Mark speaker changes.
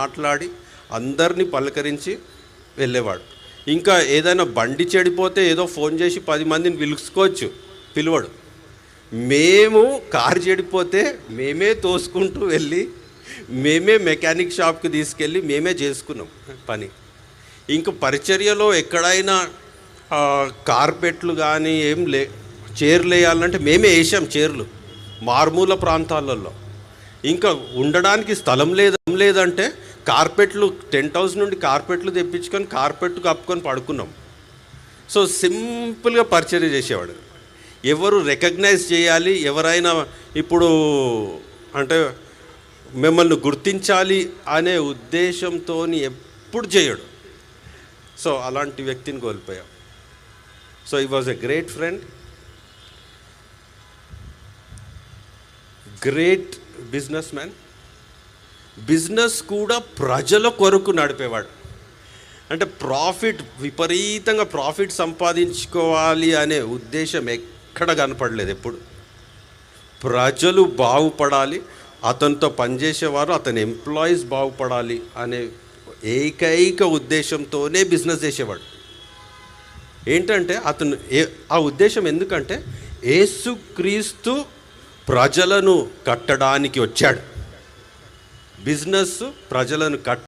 Speaker 1: మాట్లాడి అందరినీ పలకరించి వెళ్ళేవాడు. ఇంకా ఏదైనా బండి చెడిపోతే ఏదో ఫోన్ చేసి పది మందిని పిలుచుకోవచ్చు పిలువడు. మేము కారు చెడిపోతే మేమే తోసుకుంటూ వెళ్ళి మేమే మెకానిక్ షాప్కి తీసుకెళ్ళి మేమే చేసుకున్నాం పని. ఇంకా పరిచర్యలో ఎక్కడైనా కార్పెట్లు కానీ ఏం లే చైర్లు వేయాలంటే మేమే వేసాం చీరలు మారుమూల ప్రాంతాలలో. ఇంకా ఉండడానికి స్థలం లేదు లేదంటే కార్పెట్లు టెంట్ హౌస్ నుండి కార్పెట్లు తెప్పించుకొని కార్పెట్ కప్పుకొని పడుకున్నాం. సో సింపుల్గా పరిచర్య చేసేవాడు. ఎవరు రికగ్నైజ్ చేయాలి ఎవరైనా ఇప్పుడు అంటే మిమ్మల్ని గుర్తించాలి అనే ఉద్దేశంతో ఎప్పుడు చేయడు. సో అలాంటి వ్యక్తిని కోల్పోయాం. So he was a great friend great businessman business కూడా ప్రజల కొరకు నడిపేవాడు. అంటే ప్రాఫిట్ విపరీతంగా ప్రాఫిట్ సంపాదించుకోవాలి అనే ఉద్దేశం ఎక్కడ కనపడలేదు ఎప్పుడు. ప్రజలు బాగుపడాలి అతనితో పనిచేసేవారు అతని ఎంప్లాయీస్ బాగుపడాలి అనే ఏకైక ఉద్దేశంతోనే బిజినెస్ చేసేవాడు. ఏంటంటే అతను ఏ ఆ ఉద్దేశం ఎందుకంటే ఏసుక్రీస్తు ప్రజలను కట్టడానికి వచ్చాడు. బిజినెస్ ప్రజలను కట్